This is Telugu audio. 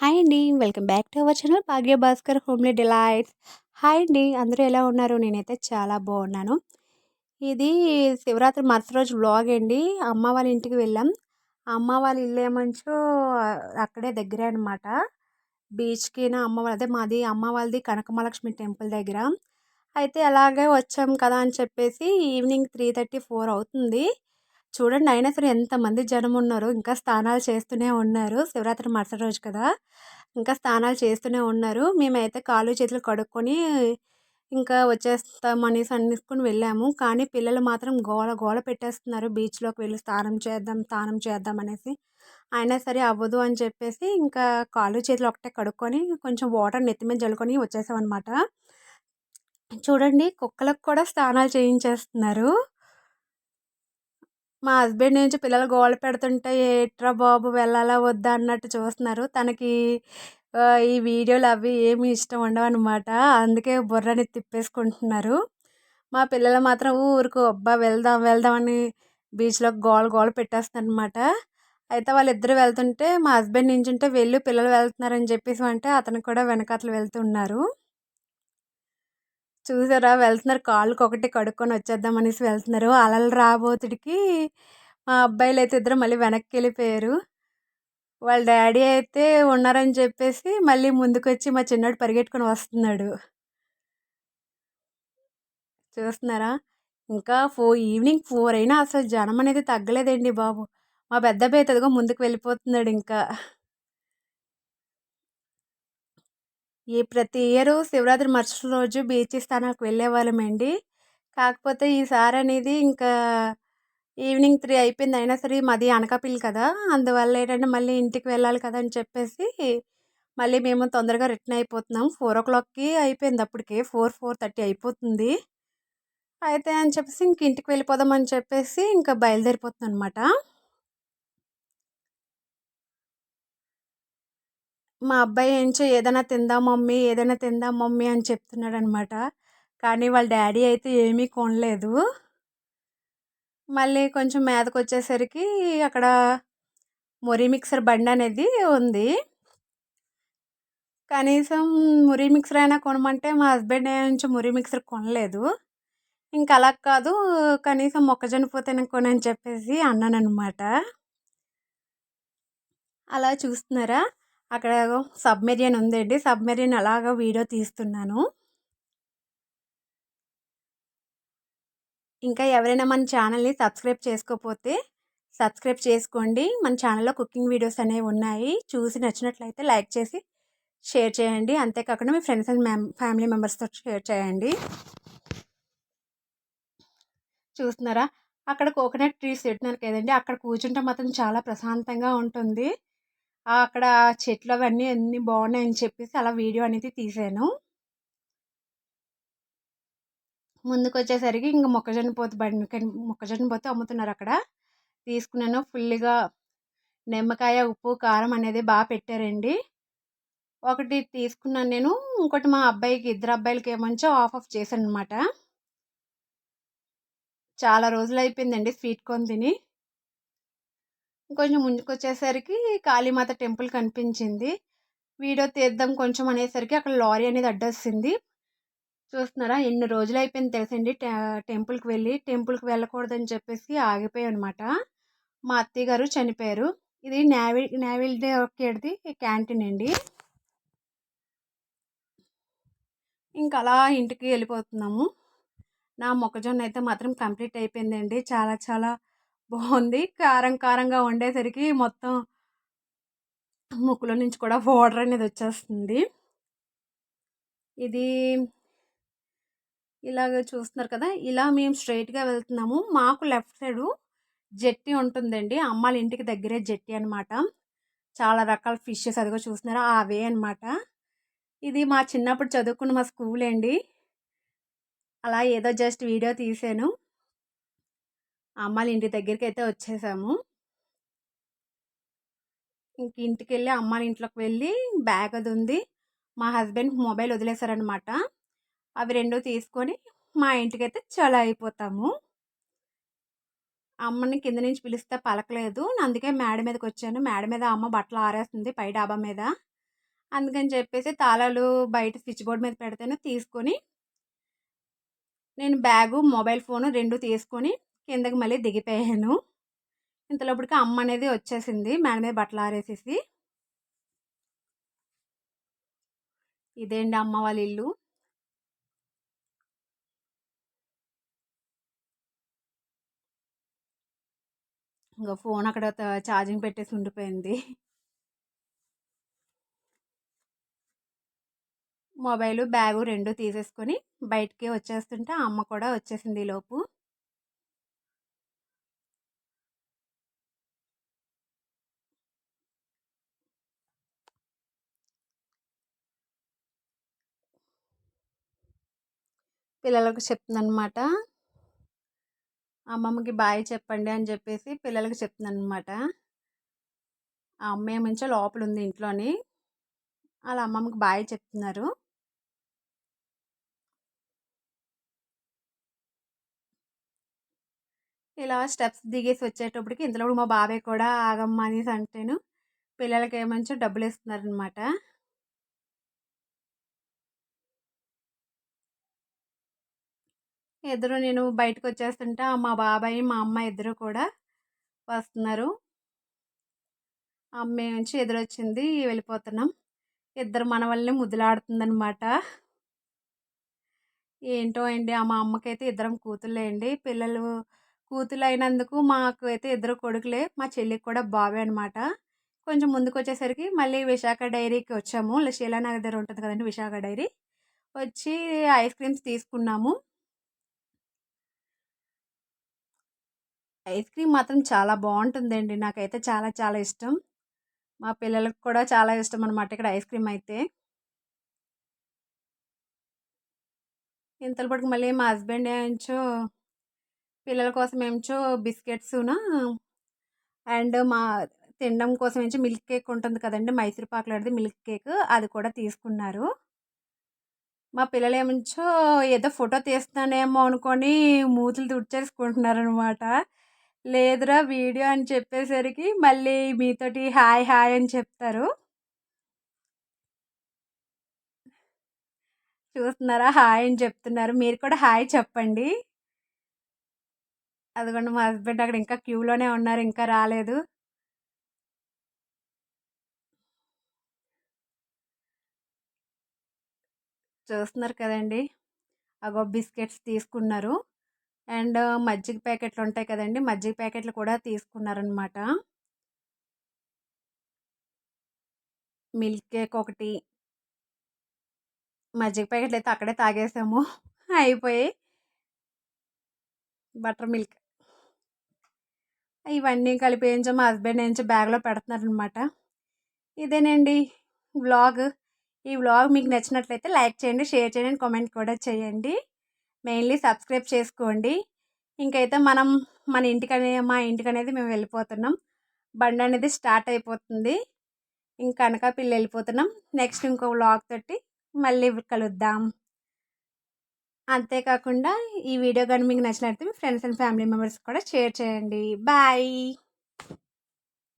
హాయ్ అండి welcome back to our channel Bhagya Bhaskar homely delights. Hi అండి అందరూ ఎలా ఉన్నారు? నేనైతే చాలా బాగున్నాను. ఇది శివరాత్రి మరుసటి రోజు బ్లాగ్ అండి. అమ్మ వాళ్ళ ఇంటికి వెళ్ళాం. అమ్మ వాళ్ళ ఇల్లు ఏమంచు అక్కడే దగ్గరే అనమాట బీచ్కి అమ్మ వాళ్ళ అదే మాది అమ్మ వాళ్ళది కనకమహాలక్ష్మి టెంపుల్ దగ్గర. అయితే అలాగే వచ్చాం కదా అని చెప్పేసి ఈవినింగ్ త్రీ థర్టీ ఫోర్ అవుతుంది. చూడండి అయినా సరే ఎంతమంది జనం ఉన్నారు ఇంకా స్నానాలు చేస్తూనే ఉన్నారు. శివరాత్రి మరుసటి రోజు కదా ఇంకా స్నానాలు చేస్తూనే ఉన్నారు. మేమైతే కాళ్ళు చేతులు కడుక్కొని ఇంకా వచ్చేస్తాం అనేసి అనేసుకొని వెళ్ళాము. కానీ పిల్లలు మాత్రం గోల గోల పెట్టేస్తున్నారు. బీచ్లోకి వెళ్ళి స్నానం చేద్దాం స్నానం చేద్దాం అనేసి. అయినా సరే అవ్వదు అని చెప్పేసి ఇంకా కాళ్ళు చేతులు ఒకటే కడుక్కొని కొంచెం వాటర్ నెత్తి మీద జల్లుకొని వచ్చేసామన్నమాట. చూడండి కుక్కలకు కూడా స్నానాలు చేయించేస్తున్నారు. మా హస్బెండ్ నుంచి పిల్లలు గోల పెడుతుంటే ఏట్రా బాబు వెళ్ళాలా వద్దా? అన్నట్టు చూస్తున్నారు. తనకి ఈ వీడియోలు అవి ఏమి ఇష్టం ఉండవన్నమాట అందుకే బుర్రని తిప్పేసుకుంటున్నారు. మా పిల్లలు మాత్రం ఊరుకు అబ్బా వెళ్దాం వెళ్దాం అని బీచ్లో గోల గోల పెట్టేస్తారనమాట అయితే వాళ్ళిద్దరు వెళ్తుంటే మా హస్బెండ్ నించుంటే వెళ్ళు పిల్లలు వెళ్తున్నారని చెప్పేసి అంటే అతను కూడా వెనకాతలు వెళ్తున్నారు చూసారా? వెళ్తున్నారు. కాళ్ళకి ఒకటి కడుక్కొని వచ్చేద్దాం అనేసి వెళ్తున్నారు. అలలు రాబోతుడికి మా అబ్బాయిలు అయితే ఇద్దరు మళ్ళీ వెనక్కి వెళ్ళిపోయారు వాళ్ళ డాడీ అయితే ఉన్నారని చెప్పేసి మళ్ళీ ముందుకు వచ్చి మా చిన్నోడు పరిగెట్టుకొని వస్తున్నాడు. చూస్తున్నారా? ఇంకా ఫోర్ ఈవినింగ్ ఫోర్ అయినా అసలు జనం అనేది తగ్గలేదండి బాబు. మా పెద్ద పేతదిగా ముందుకు వెళ్ళిపోతున్నాడు ఇంకా. ఈ ప్రతి ఇయర్ శివరాత్రి మరుసటి రోజు బీచ్ స్థానానికి వెళ్ళేవాళ్ళమండి కాకపోతే ఈసారి అనేది ఇంకా ఈవినింగ్ త్రీ అయిపోయింది. అయినా సరే మాది అనకాపిల్లి కదా. అందువల్ల ఏంటంటే మళ్ళీ ఇంటికి వెళ్ళాలి కదా అని చెప్పేసి మళ్ళీ మేము తొందరగా రిటర్న్ అయిపోతున్నాం. ఫోర్ ఓ క్లాక్కి అయిపోయింది అప్పటికే. ఫోర్ ఫోర్ థర్టీ అయిపోతుంది. అయితే అని చెప్పేసి ఇంక ఇంటికి వెళ్ళిపోదాం అని చెప్పేసి ఇంకా బయలుదేరిపోతుంది అనమాట మా అబ్బాయి ఏంచో ఏదైనా తిందాం మమ్మీ ఏదైనా తిందాం మమ్మీ అని చెప్తున్నాడు అనమాట కానీ వాళ్ళ డాడీ అయితే ఏమీ కొనలేదు. మళ్ళీ కొంచెం మీదకి వచ్చేసరికి అక్కడ మురి మిక్సర్ బండి అనేది ఉంది. కనీసం మురి మిక్సర్ అయినా కొనమంటే మా హస్బెండ్ నుంచి మురి మిక్సర్ కొనలేదు. ఇంకా అలా కాదు కనీసం మొక్కజొన్న పోతేనే కొనని చెప్పేసి అన్నాను అనమాట అలా చూస్తున్నారా? అక్కడ సబ్మెరియన్ ఉందండి. సబ్మెరియన్ అలాగ వీడియో తీస్తున్నాను. ఇంకా ఎవరైనా మన ఛానల్ని సబ్స్క్రైబ్ చేసుకోకపోతే సబ్స్క్రైబ్ చేసుకోండి. మన ఛానల్లో కుకింగ్ వీడియోస్ అనేవి ఉన్నాయి. చూసి నచ్చినట్లయితే లైక్ చేసి షేర్ చేయండి. అంతేకాకుండా మీ ఫ్రెండ్స్ అండ్ ఫ్యామిలీ మెంబర్స్తో షేర్ చేయండి. చూస్తున్నారా? అక్కడ కోకోనట్ ట్రీస్ పెట్టినారు కదండి. అక్కడ కూర్చుంటే మాత్రం చాలా ప్రశాంతంగా ఉంటుంది. అక్కడ చెట్లు అవన్నీ అన్నీ బాగున్నాయని చెప్పేసి అలా వీడియో అనేది తీసాను. ముందుకు వచ్చేసరికి ఇంకా మొక్కజొన్న పోత బండి మొక్కజొన్న పోత అమ్ముతున్నారు అక్కడ. తీసుకున్నాను. ఫుల్గా నిమ్మకాయ ఉప్పు కారం అనేది బాగా పెట్టారండి. ఒకటి తీసుకున్నాను నేను. ఇంకోటి మా అబ్బాయికి ఇద్దరు అబ్బాయిలకి ఏమంచో ఆఫ్ ఆఫ్ చేశాను అనమాట చాలా రోజులు అయిపోయిందండి స్వీట్ కొని తిని. కొంచెం ముందుకు వచ్చేసరికి కాళీమాత టెంపుల్ కనిపించింది. వీడియో తీద్దాం కొంచెం అనేసరికి అక్కడ లారీ అనేది అడ్డొస్తుంది చూస్తున్నారా ఎన్ని రోజులు అయిపోయింది తెలుసండి టెంపుల్కి వెళ్ళి. టెంపుల్కి వెళ్ళకూడదని చెప్పేసి ఆగిపోయాయి అనమాట మా అత్తయ్య గారు చనిపోయారు. ఇది నేవీ నేవీల్ డే ఒకేది క్యాంటీన్ అండి. ఇంకా అలా ఇంటికి వెళ్ళిపోతున్నాము. నా మొక్కజొన్న అయితే మాత్రం కంప్లీట్ అయిపోయిందండి. చాలా చాలా బాగుంది. కారం కారంగా వండేసరికి మొత్తం ముక్కులో నుంచి కూడా వాటర్ అనేది వచ్చేస్తుంది. ఇది ఇలాగ చూస్తున్నారు కదా ఇలా మేము స్ట్రైట్గా వెళ్తున్నాము. మాకు లెఫ్ట్ సైడు జెట్టి ఉంటుందండి. అమ్మాళ్ళ ఇంటికి దగ్గరే జెట్టి అనమాట చాలా రకాల ఫిషెస్ అదిగో చూస్తున్నారా. అవే అనమాట ఇది మా చిన్నప్పుడు చదువుకున్న మా స్కూల్ అండి. అలా ఏదో జస్ట్ వీడియో తీసాను. అమ్మాళ్ళ ఇంటి దగ్గరికి అయితే వచ్చేసాము. ఇంక ఇంటికి వెళ్ళి అమ్మాయిల ఇంట్లోకి వెళ్ళి బ్యాగ్ అది ఉంది మా హస్బెండ్ మొబైల్ వదిలేశారనమాట అవి రెండు తీసుకొని మా ఇంటికి అయితే చల అయిపోతాము. అమ్మని కింద నుంచి పిలిస్తే పలకలేదు. అందుకే మేడ మీదకి వచ్చాను మేడ మీద అమ్మ బట్టలు ఆరేస్తుంది పై డాబా మీద. అందుకని చెప్పేసి తాళాలు బయట స్విచ్ బోర్డ్ మీద పెడితేనే తీసుకొని నేను బ్యాగు మొబైల్ ఫోను రెండు తీసుకొని కిందకి మళ్ళీ దిగిపోయాను? ఇంతలోపటికి అమ్మ అనేది వచ్చేసింది మేడ మీద బట్టలు ఆరేసేసి. ఇదేంటి అమ్మ వాళ్ళ ఇల్లు? ఇంకా ఫోన్ అక్కడ ఛార్జింగ్ పెట్టేసి ఉండిపోయింది. మొబైలు బ్యాగు రెండు తీసేసుకొని బయటికి వచ్చేస్తుంటే అమ్మ కూడా వచ్చేసింది లోపు. పిల్లలకు చెప్తుందనమాట అమ్మమ్మకి బాయ్ చెప్పండి అని చెప్పేసి పిల్లలకి చెప్తుందనమాట ఆ అమ్మ ఏమించో లోపల ఉంది ఇంట్లోని. వాళ్ళ అమ్మమ్మకి బాయ్ చెప్తున్నారు. ఇలా స్టెప్స్ దిగేసి వచ్చేటప్పటికి ఇంతలో మా బాబాయ్ కూడా ఆగమ్మ అనేసి అంటేను పిల్లలకి ఏమంచో డబ్బులు ఇస్తున్నారనమాట ఇద్దరు నేను బయటకు వచ్చేస్తుంటే మా బాబాయ్ మా అమ్మ ఇద్దరు కూడా వస్తున్నారు. అమ్మ నుంచి ఎదురొచ్చింది వెళ్ళిపోతున్నాం. ఇద్దరు మన వల్లనే ముద్దులాడుతుందనమాట ఏంటో అండి మా అమ్మకైతే ఇద్దరం కూతుళ్ళే అండి పిల్లలు కూతులు అయినందుకు మాకు అయితే ఇద్దరు కొడుకులే మా చెల్లికి కూడా బాబే అనమాట కొంచెం ముందుకు వచ్చేసరికి మళ్ళీ విశాఖ డైరీకి వచ్చాము. శీలానగర్ దగ్గర ఉంటుంది కదండి విశాఖ డైరీ. వచ్చి ఐస్ క్రీమ్స్ తీసుకున్నాము. ఐస్ క్రీమ్ మాత్రం చాలా బాగుంటుందండి నాకైతే చాలా చాలా ఇష్టం. మా పిల్లలకు కూడా చాలా ఇష్టం అనమాట ఇక్కడ ఐస్ క్రీమ్ అయితే. ఇంతలో పట్టుకు మళ్ళీ మా హస్బెండ్ ఏంచో పిల్లల కోసం ఏంచో బిస్కెట్స్ను అండ్ మా తినడం కోసం ఏంచో మిల్క్ కేక్ ఉంటుంది కదండి మైసూర్ పాకులాడిది మిల్క్ కేక్ అది కూడా తీసుకున్నారు. మా పిల్లలు ఏమించో ఏదో ఫోటో తీస్తానేమో అనుకొని మూతులు తుడిచేసుకుంటున్నారనమాట లేదురా వీడియో అని చెప్పేసరికి మళ్ళీ మీతోటి హాయ్ హాయ్ అని చెప్తారు. చూస్తున్నారా? హాయ్ అని చెప్తున్నారు. మీరు కూడా హాయ్ చెప్పండి. అదిగోండి మా హస్బెండ్ అక్కడ ఇంకా క్యూలోనే ఉన్నారు ఇంకా రాలేదు. చూస్తున్నారు కదండి. అగో బిస్కెట్స్ తీసుకున్నారు. అండ్ మజ్జిగ ప్యాకెట్లు ఉంటాయి కదండి మజ్జిగ ప్యాకెట్లు కూడా తీసుకున్నారనమాట. మిల్క్ కేక్ ఒకటి. మజ్జిగ ప్యాకెట్లు అయితే అక్కడే తాగేసాము. అయిపోయి బటర్ మిల్క్. ఇవన్నీ కలిపి ఏంచో మా హస్బెండ్ ఏంచో బ్యాగ్లో పెడుతున్నారనమాట. ఇదేనండి వ్లాగ్. ఈ వ్లాగ్ మీకు నచ్చినట్లయితే లైక్ చేయండి షేర్ చేయండి కామెంట్ కూడా చేయండి. మెయిన్లీ సబ్స్క్రైబ్ చేసుకోండి. ఇంకైతే మనం మన ఇంటికనే మా ఇంటికనేది మేము వెళ్ళిపోతున్నాం. బండి అనేది స్టార్ట్ అయిపోతుంది. ఇంకా అనకాపల్లి వెళ్ళిపోతున్నాం. నెక్స్ట్ ఇంకో వ్లాగ్ తోటి మళ్ళీ కలుద్దాం. అంతేకాకుండా ఈ వీడియో కానీ మీకు నచ్చినట్లయితే మీ ఫ్రెండ్స్ అండ్ ఫ్యామిలీ మెంబర్స్ కూడా షేర్ చేయండి. బాయ్!